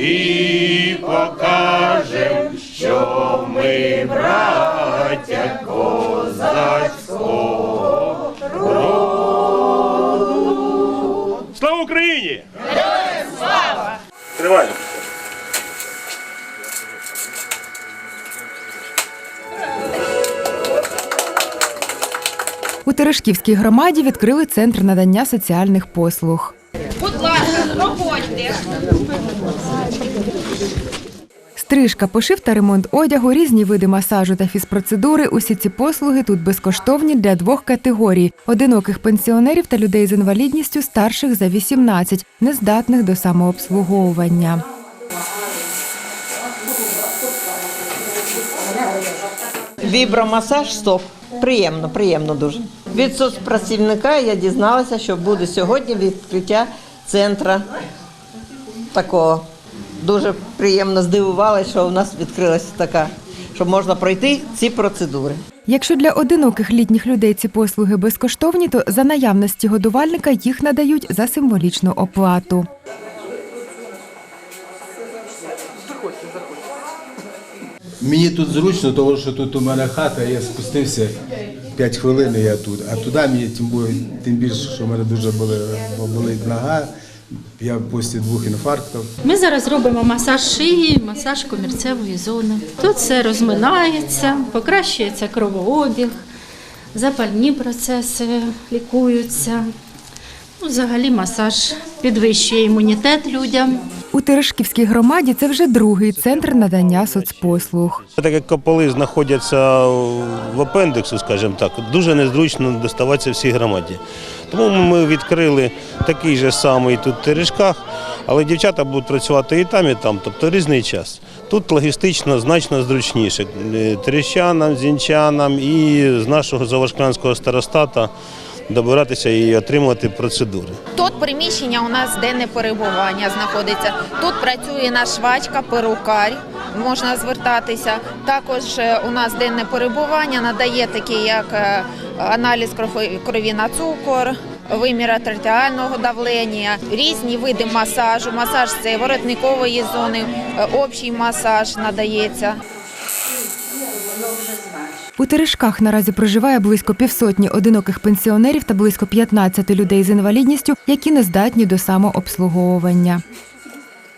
І покажем, що ми браття козацького роду. Слава Україні! Героям слава! Триваємо. У Терешківській громаді відкрили центр надання соціальних послуг. Будь ласка, проходьте. Стрижка, пошив та ремонт одягу, різні види масажу та фізпроцедури. Усі ці послуги тут безкоштовні для двох категорій: одиноких пенсіонерів та людей з інвалідністю старших за 18, нездатних до самообслуговування. Вібромасаж стоп. Приємно, приємно дуже. Від соцпрацівника я дізналася, що буде сьогодні відкриття центра такого. Дуже приємно здивувалася, що у нас відкрилася така, що можна пройти ці процедури. Якщо для одиноких літніх людей ці послуги безкоштовні, то за наявності годувальника їх надають за символічну оплату. Мені тут зручно, тому що тут у мене хата, я спустився 5 хвилин я тут. А туди мені тим, більше, що в мене дуже болить нога. Я після двох інфарктів. Ми зараз робимо масаж шиї, масаж комірцевої зони. Тут все розминається, покращується кровообіг, запальні процеси лікуються. Ну, взагалі масаж підвищує імунітет людям. У Терешківській громаді це вже другий центр надання соцпослуг. Так як кополи знаходяться в апендиксу, скажімо так, дуже незручно доставатися всій громаді. Тому ми відкрили такий же самий тут в Терешках, але дівчата будуть працювати і там, і там, тобто різний час. Тут логістично значно зручніше. Е, Терещанам, зінчанам і з нашого завашклянського старостата добиратися і отримувати процедури. Тут приміщення у нас денне перебування знаходиться. Тут працює наш швачка, перукар. Можна звертатися. Також е, у нас денне перебування надає такі, як е, аналіз крові на цукор, вимір артеріального давлення, різні види масажу. Масаж це воротникової зони, е, общий масаж надається. У Терешках наразі проживає близько півсотні одиноких пенсіонерів та близько 15 людей з інвалідністю, які не здатні до самообслуговування.